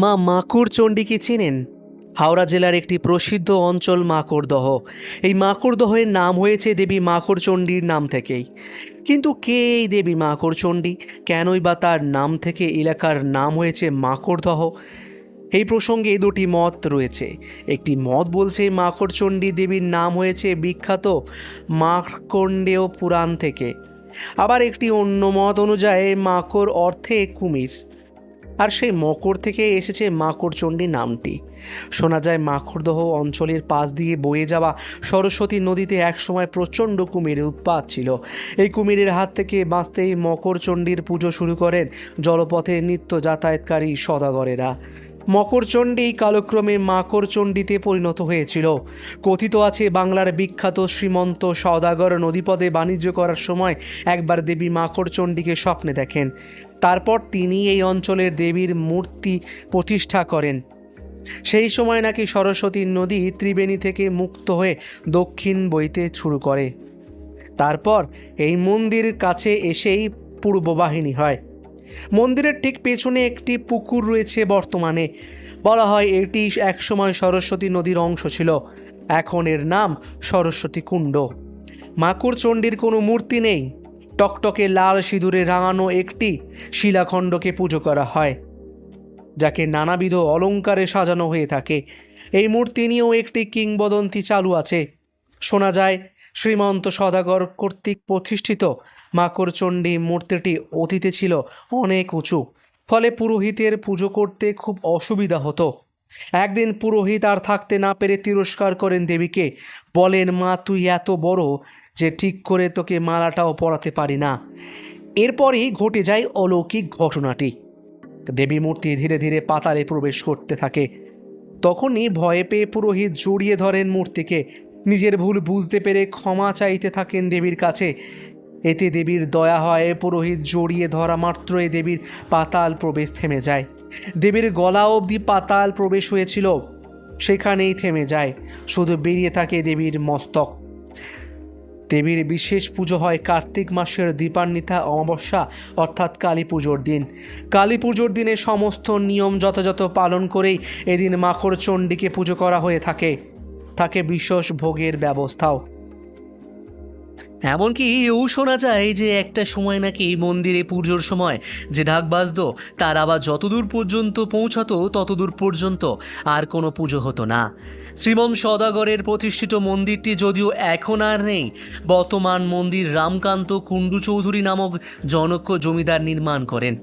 মা মাকুড়চণ্ডীকে চেনেন? হাওড়া জেলার একটি প্রসিদ্ধ অঞ্চল মাকড়দহ এই মাকড়দহের নাম হয়েছে দেবী মাকড়চণ্ডীর নাম থেকেই। কিন্তু কে এই দেবী মাকড়চণ্ডী কেনই বা তার নাম থেকে এলাকার নাম হয়েছে মাকড়দহ এই প্রসঙ্গে দুটি মত রয়েছে। একটি মত বলছে মাকড়চণ্ডী দেবীর নাম হয়েছে বিখ্যাত মাকণ্ডেয় পুরাণ থেকে। আবার একটি অন্য মত অনুযায়ী মাকড় অর্থে কুমির। আর সেই মকর থেকে এসেছে মাকড়চণ্ডী নামটি। শোনা যায়, মাকড়দহ অঞ্চলের পাশ দিয়ে বয়ে যাওয়া সরস্বতী নদীতে একসময় প্রচণ্ড কুমিরের উৎপাত ছিল। এই কুমিরের হাত থেকে বাঁচতেই মকরচণ্ডীর পুজো শুরু করেন জলপথে নিত্য যাতায়াতকারী সদাগরেরা। মকরচণ্ডী কালক্রমে মাকড়চণ্ডীতে পরিণত হয়েছিল। কথিত আছে, বাংলার বিখ্যাত শ্রীমন্ত সদাগর নদীপদে বাণিজ্য করার সময় একবার দেবী মাকড়চণ্ডীকে স্বপ্নে দেখেন। তারপর তিনি এই অঞ্চলের দেবীর মূর্তি প্রতিষ্ঠা করেন। সেই সময় নাকি সরস্বতী নদী ত্রিবেণী থেকে মুক্ত হয়ে দক্ষিণ বইতে শুরু করে। তারপর এই মন্দির কাছে এসেই পূর্ব বাহিনী হয়। মন্দিরের ঠিক পেছনে একটি পুকুর রয়েছে বর্তমানে। বলা হয় এটি একসময় সরস্বতী নদীর অংশ ছিল। এখন এর নাম সরস্বতী কুণ্ড। মাকুর চণ্ডীর কোনো মূর্তি নেই। টকটকে লাল সিঁদুরে রাঙানো একটি শিলাখণ্ডকে পুজো করা হয়, যাকে নানাবিধ অলঙ্কারে সাজানো হয়ে থাকে। এই মূর্তি নিয়েও একটি কিংবদন্তি চালু আছে। শোনা যায় শ্রীমন্ত সদাগর কর্তৃক প্রতিষ্ঠিত মাকড়চণ্ডী মূর্তিটি অতীতে ছিল অনেক উঁচু। ফলে পুরোহিতের পুজো করতে খুব অসুবিধা হতো। একদিন পুরোহিত আর থাকতে না পেরে তিরস্কার করেন দেবীকে, বলেন, মা, তুই এত বড় যে ঠিক করে তোকে মালাটাও পরাতে পারি না। এরপরই ঘটে যায় অলৌকিক ঘটনাটি। দেবী মূর্তি ধীরে ধীরে পাতালে প্রবেশ করতে থাকে। তখনই ভয়ে পেয়ে পুরোহিত জড়িয়ে ধরেন মূর্তিকে। নিজের ভুল বুঝতে পেরে ক্ষমা চাইতে থাকেন দেবীর কাছে। এতে দেবীর দয়া হয়, পুরোহিত জড়িয়ে ধরা মাত্রই দেবীর পাতাল প্রবেশ থেমে যায়। দেবীর গলা অবধি পাতাল প্রবেশ হয়েছিল, সেখানেই থেমে যায়, শুধু বেরিয়ে থাকে দেবীর মস্তক। দেবীর বিশেষ পুজো হয় কার্তিক মাসের দীপান্বিতা অমাবস্যা, অর্থাৎ কালী পুজোর দিন। কালী পুজোর দিনে সমস্ত নিয়ম যথাযথ পালন করেই এদিন মাকড় চণ্ডীকে পুজো করা হয়ে থাকে। থাকে বিশেষ ভোগের ব্যবস্থাও। এমনকি এও শোনা যায় যে একটা সময় নাকি মন্দিরে পুজোর সময় যে ঢাক বাজতো, তার আবার যতদূর পর্যন্ত পৌঁছাতো ততদূর পর্যন্ত আর কোনো পুজো হতো না। শ্রীমন সদাগরের প্রতিষ্ঠিত মন্দিরটি যদিও এখন আর নেই, বর্তমান মন্দির রামকান্ত কুণ্ডু চৌধুরী নামক জনক্য জমিদার নির্মাণ করেন।